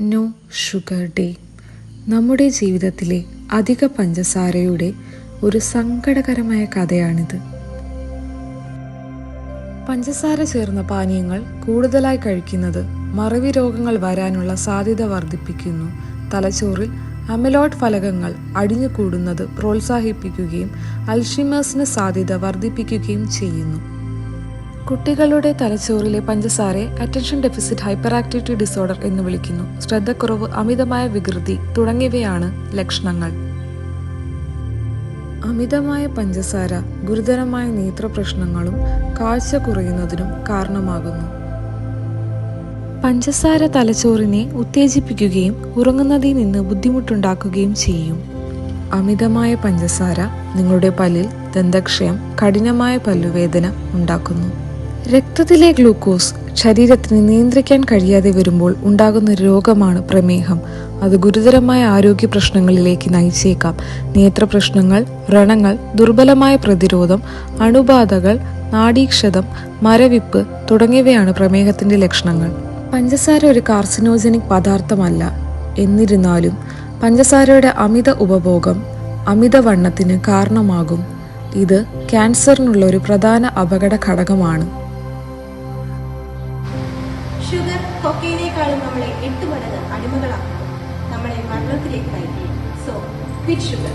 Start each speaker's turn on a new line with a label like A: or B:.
A: No sugar day. നമ്മുടെ ജീവിതത്തിലെ അധിക പഞ്ചസാരയുടെ ഒരു സങ്കടകരമായ കഥയാണിത്. പഞ്ചസാര ചേർന്ന പാനീയങ്ങൾ കൂടുതലായി കഴിക്കുന്നത് മറവി രോഗങ്ങൾ വരാനുള്ള സാധ്യത വർദ്ധിപ്പിക്കുന്നു. തലച്ചോറിൽ അമലോട്ട് ഫലകങ്ങൾ അടിഞ്ഞുകൂടുന്നത് പ്രോത്സാഹിപ്പിക്കുകയും അൽഷിമേഴ്സിന് സാധ്യത വർദ്ധിപ്പിക്കുകയും ചെയ്യുന്നു. കുട്ടികളുടെ തലച്ചോറിലെ പഞ്ചസാരയെ attention deficit hyperactivity disorder എന്ന് വിളിക്കുന്നു. ശ്രദ്ധക്കുറവ് അമിതമായ വികൃതി തുടങ്ങിയവയാണ് ലക്ഷണങ്ങൾ. അമിതമായ പഞ്ചസാര ഗുരുതരമായ നേത്രപ്രശ്നങ്ങളും കാഴ്ച കുറയുന്നതിനും കാരണമാകുന്നു. പഞ്ചസാര തലച്ചോറിനെ ഉത്തേജിപ്പിക്കുകയും ഉറങ്ങുന്നതിൽ നിന്ന് ബുദ്ധിമുട്ടുണ്ടാക്കുകയും ചെയ്യും. അമിതമായ പഞ്ചസാര നിങ്ങളുടെ പല്ലിൽ ദന്തക്ഷയം കഠിനമായ പല്ലുവേദന ഉണ്ടാക്കുന്നു. രക്തത്തിലെ ഗ്ലൂക്കോസ് ശരീരത്തിന് നിയന്ത്രിക്കാൻ കഴിയാതെ വരുമ്പോൾ ഉണ്ടാകുന്ന രോഗമാണ് പ്രമേഹം. അത് ഗുരുതരമായ ആരോഗ്യ പ്രശ്നങ്ങളിലേക്ക് നയിച്ചേക്കാം. നേത്രപ്രശ്നങ്ങൾ വ്രണങ്ങൾ ദുർബലമായ പ്രതിരോധം അണുബാധകൾ നാഡീക്ഷതം മരവിപ്പ് തുടങ്ങിയവയാണ് പ്രമേഹത്തിന്റെ ലക്ഷണങ്ങൾ. പഞ്ചസാര ഒരു കാർസിനോജനിക് പദാർത്ഥമല്ല. എന്നിരുന്നാലും പഞ്ചസാരയുടെ അമിത ഉപഭോഗം അമിതവണ്ണത്തിന് കാരണമാകും. ഇത് ക്യാൻസറിനുള്ള ഒരു പ്രധാന അപകട ഘടകമാണ്
B: ഷുഗർ കൊക്കയിനേക്കാളും നമ്മളെ എട്ട് മടങ്ങ് അടിമകളാക്കും നമ്മളെ മരണത്തിലേക്ക് നയിക്കും സോ ക്വിറ്റ് ഷുഗർ